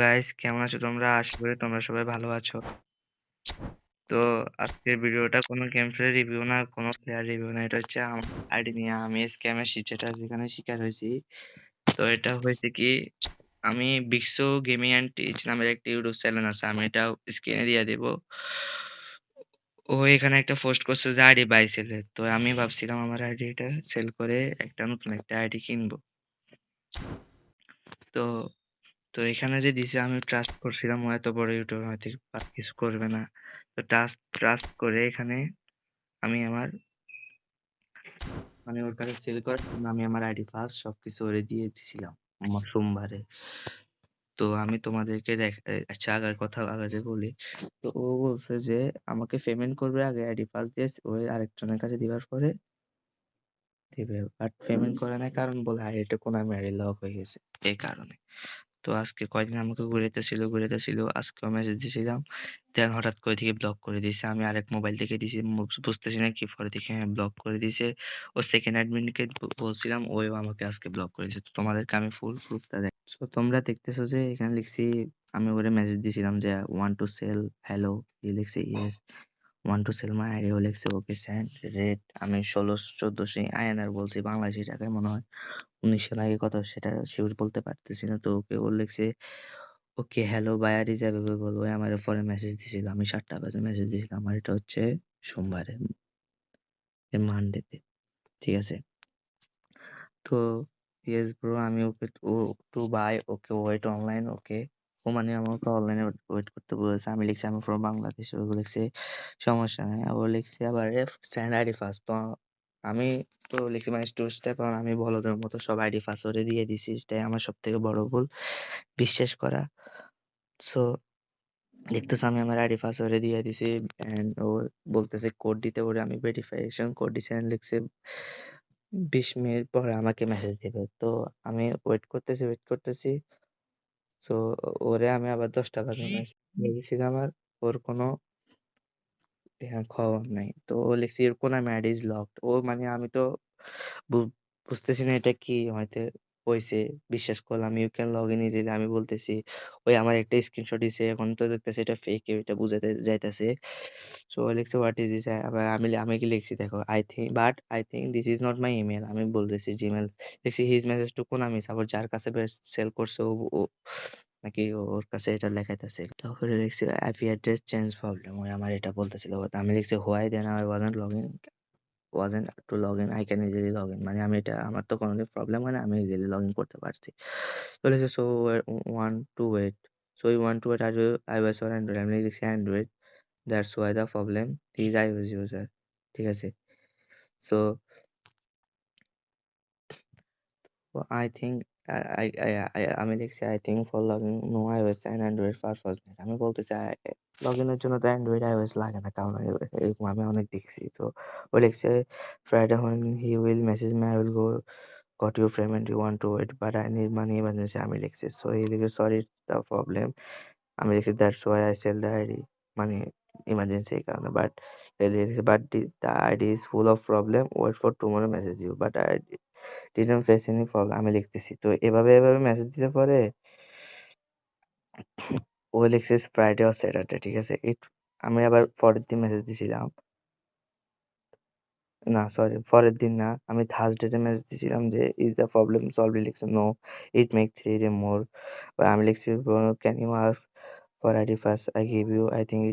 Guys কেমন আছো তোমরা? আশা করি তোমরা সবাই ভালো আছো। তো আজকের ভিডিওটা কোনো গেম প্লে রিভিউ না, কোনো প্লেয়ার রিভিউ না। এটা হচ্ছে আমার আইডি নিয়ে আমি স্ক্যামের যেটা যেখানে শিকার হয়েছি। তো এটা হয়েছে কি আমি বিক্সো গেমিং অ্যান্ড টিচ নামের একটা ইউটিউব চ্যানেল আছে আমি এটা স্ক্রিনে দিয়ে দেব ও এখানে একটা পোস্ট করছে যে আইডি বাই সেলের তো আমি ভাবছিলাম আমার আইডিটা সেল করে একটা নতুন একটা আইডি কিনবো তো তো এখানে যে দিছে আমি ট্রাস্ট করছিলাম ও এত বড় ইউটিউবার হয়তো কিছু করবে না। তো ট্রাস্ট ট্রাস্ট করে এখানে আমি আমার মানে ওর কাছে সেল করার জন্য আমি আমার আইডি ফার্স্ট সবকিছু ওরে দিয়ে দিয়েছিলাম আমার সোমবারে তো আমি তোমাদেরকে আচ্ছা আগার কথা আগে বলি। তো ও বলছে যে আমাকে পেমেন্ট করবে আগে আইডি ফার্স্ট দিয়ে ওই আরেকজনের কাছে দিবার পরে দিবে। বাট পেমেন্ট করে না কারণ বলে আইডিটা কোন আইডি লক হয়ে গেছে। এই কারণে। তো আজকে কয়দিন আমাকে ঘুরাইতেছিল ঘুরাইতেছিল আজকেও মেসেজ দিছিলাম। দেন হঠাৎ করে থেকে ব্লক করে দিয়েছে আমি আরেক মোবাইল থেকে দিছি বুঝতেছি না কি পরে দেখে হ্যাঁ ব্লক করে দিয়েছে ও সেকেন্ড অ্যাডমিনকে বলছিলাম ওই আমাকে আজকে ব্লক করে দিয়েছে তো তোমাদেরকে আমি ফুল প্রুফটা দেখ তো তোমরা দেখতেছো যে এখানে লিখছি, আমি ওরে মেসেজ দিছিলাম যে ওয়ান টু সেল হ্যালো ই লিখছে yes one two sell my ID ও লিখছে ওকে সেন্ড রেট আমি ষোলোশো চোদ্দশো আইএনআর বলছি, বাংলাদেশি টাকায় মনে হয়। উনিশ সাল আগে কত সেটা শিওর বলতে পারতেছি না। তো ওকে ও লিখছে ওকে হ্যালো বায়ার অ্যাভেলেবল ওই আমার পরে মেসেজ দিছিল, আমি সাতটা বাজে মেসেজ দিছিলাম। আর এটা হচ্ছে সোমবারে মানডেতে ঠিক আছে? তো ইয়েস ব্রো আমি okay, O to buy okay wait online okay, ও মানে আমাকে অনলাইনে ওয়েট করতে বলেছে। আমি লিখছি, আমি ফ্রম বাংলাদেশ ও লিখছে, সমস্যা নাই। ও লিখছে, আবার স্যান্ড আইডি ফার্স্ট তো আমি তো লিখছি মানে টু স্টেপ কারণ আমি বলদের মতো সব আইডি পাসওয়ার্ডে দিয়ে দিছি এটাই আমার সব থেকে বড় ভুল, বিশ্বাস করা। সো দেখতেছো আমি আমার আইডি পাসওয়ার্ডে দিয়ে দিছি এন্ড ও বলতেছে কোড দিতে ওরে আমি ভেরিফিকেশন কোড দিছি লিখছে বিশ মিনিট পরে আমাকে মেসেজ দিবে। তো আমি ওয়েট করতেছি ওয়েট করতেছি। সো ওরে আমি আবার দশটা বাজে মেসেজ দিয়ে দিয়েছিলাম আর ওর কোনো হ্যাঁ, খবর নাই তো ও লিখছে ইউর কোন আইডি ইজ লকড ও মানে আমি তো বুঝতেছি না এটা কি। হয়তো হয়েছে বিশ্বাস করলাম you can log in easily আমি বলতেছি। ওই আমার একটা স্ক্রিনশট দিছে এখন তো দেখতেছি এটা ফেক এটা বুঝাতে যাইতেছে। সো লিখছে হোয়াট ইজ দিস আবার আমি আমি কি লিখছি দেখো I think but I think this is not my email আমি বলতেছি জিমেল দেখছি হিজ মেসেজ টু কোন আমি সাপোর্ট যার কাছে সেল করছে ও ও- নাকি ওর কাছে এটা লেখাইতেছে? তারপরে দেখছি আইপি অ্যাড্রেস চেঞ্জ প্রবলেম ওই আমার এটা বলতেছিল। আমি লিখছি why then I wasn't log in wasn't to log in I can easily log in মানে আমি এটা, আমার তো কোনোদিন প্রবলেম হয় না, আমি ইজিলি লগ ইন করতে পারছি। তো লিখছে so one two wait so you one two wait are you iOS or Android আমি লিখছি Android that's why the problem is iOS user ঠিক আছে? সো আই থিঙ্ক আমি লিখছি I think for logging no iOS and Android far first আমি বলতেছি log ইনের জন্য তো অ্যান্ড্রয়েড আইওএস লাগে না, কারণ এরকম আমি অনেক দেখছি। তো ও লিখছে Friday when he will message me, I will go got your payment you want to wait, but I need money আমি লিখছি। So, he লিখছে sorry, the problem. আমি লিখছি that's why I sell the ID মানে emergency কারণে but but the, ID is full of problem wait for tomorrow message you but I didn't face any problem আমি লিখতেছি। তো এভাবে এভাবে মেসেজ দিতে পারে ও লিখছে ফ্রাইডে আর স্যাটারডে ঠিক আছে? ইট আমি আবার পরের দিন মেসেজ দিছিলাম। না সরি পরের দিন না আমি থার্সডে মেসেজ দিছিলাম যে ইজ দ্য প্রবলেম সলভ লিখছে no it make three day more আমি লিখছি can you ask for ID first I give you I think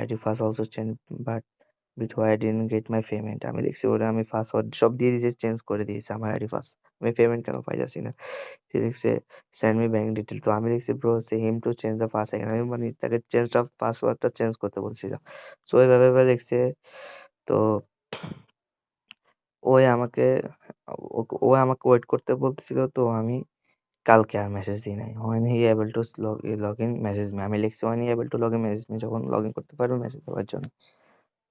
ID first also change but bit why I didn't get my payment আমি দেখছি ওরা আমি password সব দিয়ে দিয়েছি চেঞ্জ করে দিয়েছে আমার আইডি ফার্স্ট আমি পেমেন্ট কেন পাই যাচ্ছি না? সে লিখছে সেন্ড মি ব্যাংক ডিটেল তো আমি দেখছি bro say him to change the pass আমি মানে তাকে চেঞ্জ অফ পাসওয়ার্ডটা চেঞ্জ করতে বলছিলাম। সো ওইভাবে এভাবে লিখছে তো ওই আমাকে, ও আমাকে ওয়েট করতে বলতেছিল, তো আমি কালকে আর মেসেজ দিই নাই। When he able to log in message me, আমি লিখছি when he able to log in message me, যখন লগ ইন করতে পারবে মেসেজ দেওয়ার জন্য।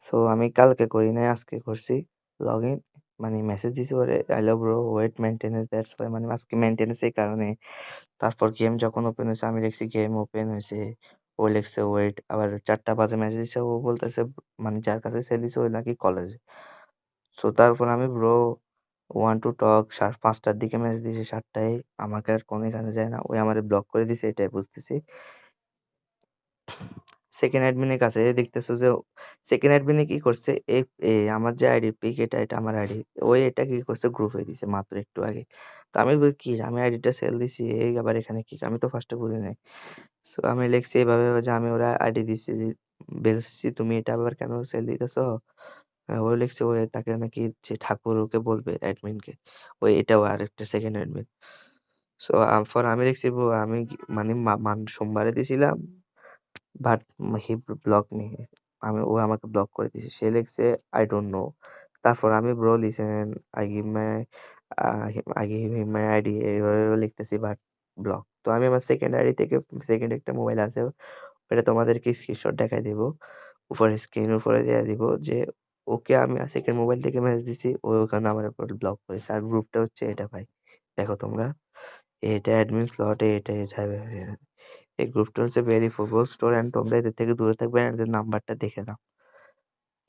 সো আমি কালকে করি নাই, আজকে করছি। লগ ইন মানে মেসেজ দিছি ওরে I love bro wait maintenance that's why মানে আজকে মেনটেনেন্স এই কারণে। তারপর গেম যখন ওপেন হয়েছে, আমি লিখছি গেম ওপেন হয়েছে। ও লিখছে ওয়েট আবার চারটা বাজে মেসেজ দিছে, ও বলতেছে মানে যার কাছে সেল দিছে ওই নাকি কলেজে সো তারপর আমি ব্রো ওয়ান টু টক সাড়ে পাঁচটার দিকে ম্যাচ দিছে, সাতটায় আমাকে আর কোনো এখানে যায় না। ওই আমার ব্লক করে দিছে, এটাই বুঝতেছি। সেকেন্ড অ্যাডমিনের কাছে দেখতেছো যে সেকেন্ড অ্যাডমিনে কি করছে? এই আমার যে আইডি পিক এটা এটা আমার আইডি ওই এটা কি করছে? গ্রুপে দিছে মাত্র একটু আগে। তো আমি বলি, কি, আমি আইডিটা সেল দিছি, এই আবার এখানে কি? আমি তো ফার্স্টে বুঝি নাই। সো আমি লিখছি এইভাবে যে আমি ওরা আইডি দিছি বলছি, তুমি এটা আবার কেন সেল দিতেছো? ও লিখছে ওই তাকে নাকি যে ঠাকুর ওকে বলবে অ্যাডমিনকে ওই এটাও আরেকটা সেকেন্ড অ্যাডমিন সো পর আমি লিখছি bro, আমি মানে মান- সোমবারে দিছিলাম বাট হি ব্লক মি আমি ও আমাকে ব্লক করে দিয়েছে সে লিখছে আই ডোন্ট নো তারপর আমি bro listen I give my I give him my ID এইভাবে লিখতেছি বাট ব্লক তো আমি আমার সেকেন্ড আইডি থেকে সেকেন্ড একটা মোবাইল আছে ওটা তোমাদেরকে স্ক্রিনশট দেখাই দিব। উপরে স্ক্রিন উপরে দিয়ে দিব যে ওকে আমি সেকেন্ড মোবাইল থেকে মেসেজ দিছি, ও ওখানে আমার ব্লক করেছে। আর গ্রুপটা হচ্ছে এটা ভাই। দেখো তোমরা, এটা অ্যাডমিন স্লটে এটা এটা এই গ্রুপটা হচ্ছে ভেরি ফুটবল স্টোর এন্ড তোমরা এদের থেকে দূরে থাকবে এদের নাম্বারটা দেখে নাও।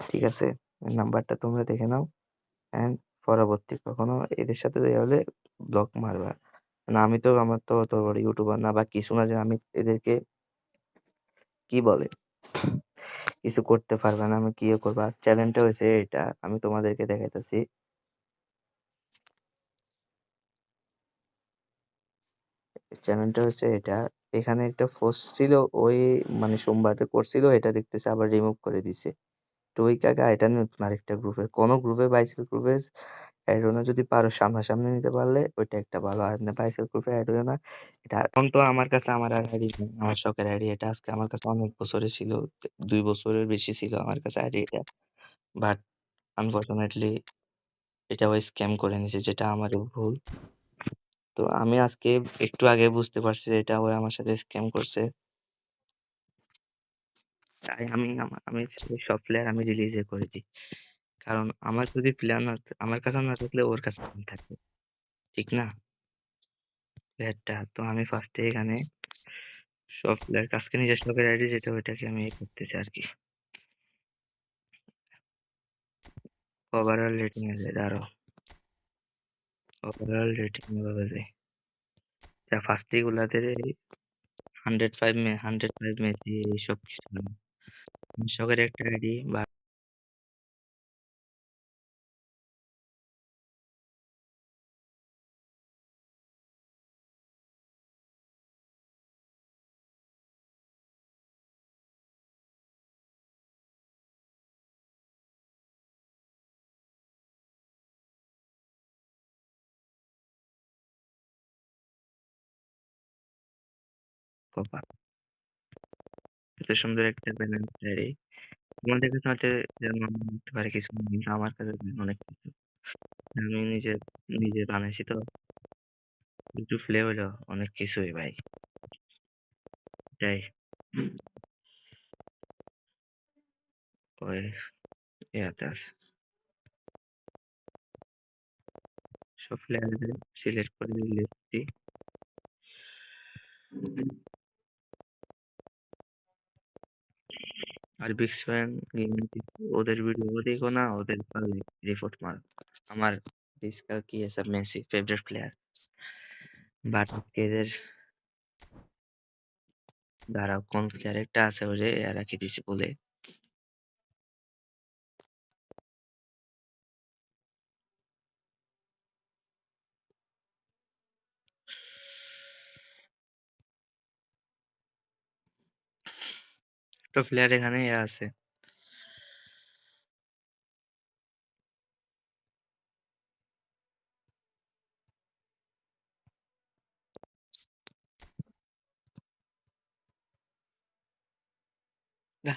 ঠিক আছে? নাম্বারটা তোমরা দেখে নাও এন্ড পরবর্তী কখনো এদের সাথে হলে ব্লক মারবা। না, আমি তো, আমার তো অত বড় ইউটিউবার না বা কিছু না যে আমি এদেরকে কি বলে? কিছু করতে পারবে না, আমি কি করব? আর চ্যালেঞ্জটা হয়েছে এটা, আমি তোমাদেরকে দেখাইতেছি। চ্যানেলটা হচ্ছে এটা, এখানে একটা পোস্ট ছিল, ওই মানে সোমবারে করছিল, এটা দেখতেছি, আবার রিমুভ করে দিছে। তো ওই কাকা এটা নিয়ে নতুন আরেকটা গ্রুপের কোন গ্রুপে বাইসেল গ্রুপে অ্যাড হো না যদি পারো সামনাসামনি নিতে পারলে ওইটা একটা ভালো। আর না বাইসেল গ্রুপে অ্যাড হয়ে না, এটা এখন তো আমার কাছে আমার আর আইডি আমার শখের আইডি এটা। আজকে আমার কাছে অনেক বছরের ছিল, দুই বছরের বেশি ছিল আমার কাছে আইডি এটা বাট আনফরচুনেটলি এটা ওই স্ক্যাম করে নিছে যেটা আমারও ভুল। তো আমি আজকে একটু আগে বুঝতে পারছি যে এটা ওই আমার সাথে স্ক্যাম করছে। তাই আমি আমি সব প্লেয়ার আমি রিলিজে করে দিই। কারণ আমার যদি প্লেয়ার না আমার কাছে না থাকলে ওর কাছে থাকবে ঠিক না? প্লেয়ারটা তো আমি ফার্স্টে এখানে সব প্লেয়ার কাছকে নিজের শখের আইডি যেটা ওইটাকে আমি করতেছি আর কি। ওভারঅল রেটিং যায় দাঁড়াও। ওভারঅল রেটিং এভাবে যায় যা ফার্স্টে গুলাতে হান্ড্রেড ফাইভ মে হান্ড্রেড ফাইভ মেসি এইসব কিছু শখের একটা আইডি বা কপা এত সুন্দর একটা ব্যালেন্স আইডি তোমাদের কাছে হয়তো যেমন মনে হতে পারে কিছু কিন্তু আমার কাছে অনেক কিছু। আমি নিজে নিজে বানাইছি তো। একটু প্লে হলো অনেক কিছুই ভাই। এটাই। ওই ইয়াতে আছে। সব প্লেয়ারদের সিলেক্ট করে লিখছি আর বিগ স্প্যান ওদের ভিডিও দেখো না, ওদের রিপোর্ট মার। আমার ডিসকা কি আছে? মেসি ফেভারিট প্লেয়ার বাট এদের দাঁড়াও, কোন প্লেয়ার একটা আছে ওরে কি দিছে বলে? একটা প্লেয়ার এখানে আছে না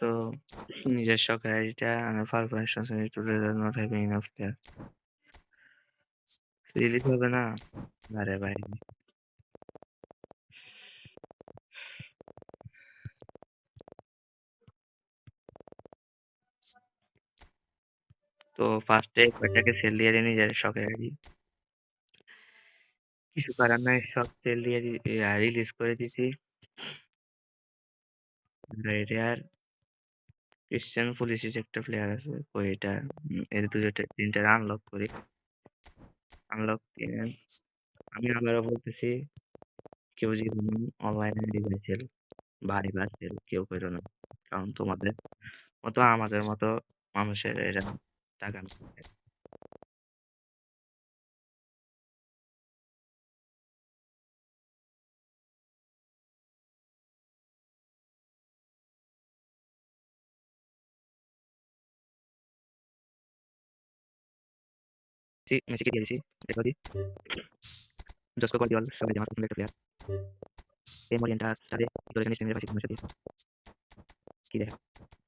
তো নিজের শখের আইডিটা and far questions and tutorial not having enough there release হবে না? আরে ভাই। তো ফার্স্টে কয়টাকে সেল দিয়ে দিই নিজের শখের আইডি। কিছু করার নাই, সব সেল দিয়ে রিলিজ করে দিছি। রেডিয়ার ক্রিশ্চিয়ান পুলিশের একটা প্লেয়ার আছে ওই এটা এর দুটো তিনটা আনলক করি। আনলক আমি আবারও বলতেছি, কেউ যদি অনলাইনে ডিভাইস সেল ভারী বা সেল কেউ করো না। কারণ তোমাদের মতো আমাদের মতো মানুষের এরা টাকা না মেসি মেসিকে দিয়ে দিছি দেখো দি জস্কো গর্দিওল সবাই আমার পছন্দের একটা প্লেয়ার এই মরিয়েন্টা সাথে ইগোর এখানে স্টেমিনা পাইছি তোমার সাথে কি দেখো একটু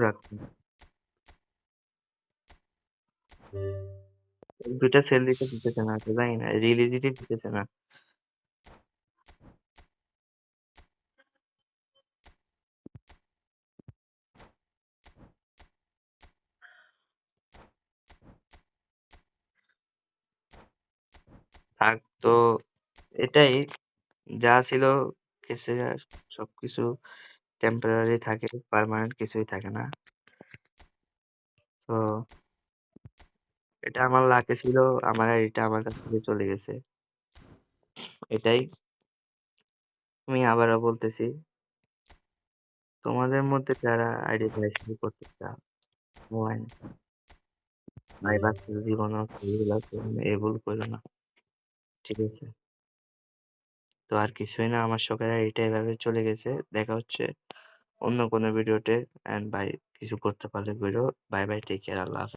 রাখো দুইটা সেল দিতে দিতেছে না জানি না রিলিজ দিতে দিতেছে না। থাক তো, এটাই, যা ছিল কেসে সবকিছু। টেম্পোরারি থাকে পার্মানেন্ট কিছুই থাকে না। তো এটা আমার লাকে ছিল, আমার এটা আমার কাছ থেকে চলে গেছে। এটাই। আমি আবারও বলতেছি, তোমাদের মধ্যে যারা আইডি শুরু করতে চাও মোবাইল ভাই বাচ্চার জীবন এই ভুল করো না, ঠিক আছে? তো আর কিছুই না, আমার সকালে এটা এভাবে চলে গেছে দেখা হচ্ছে অন্য কোনো ভিডিওতে এন্ড বাই কিছু করতে পারলে video bye bye take care আল্লাহ হাফেজ।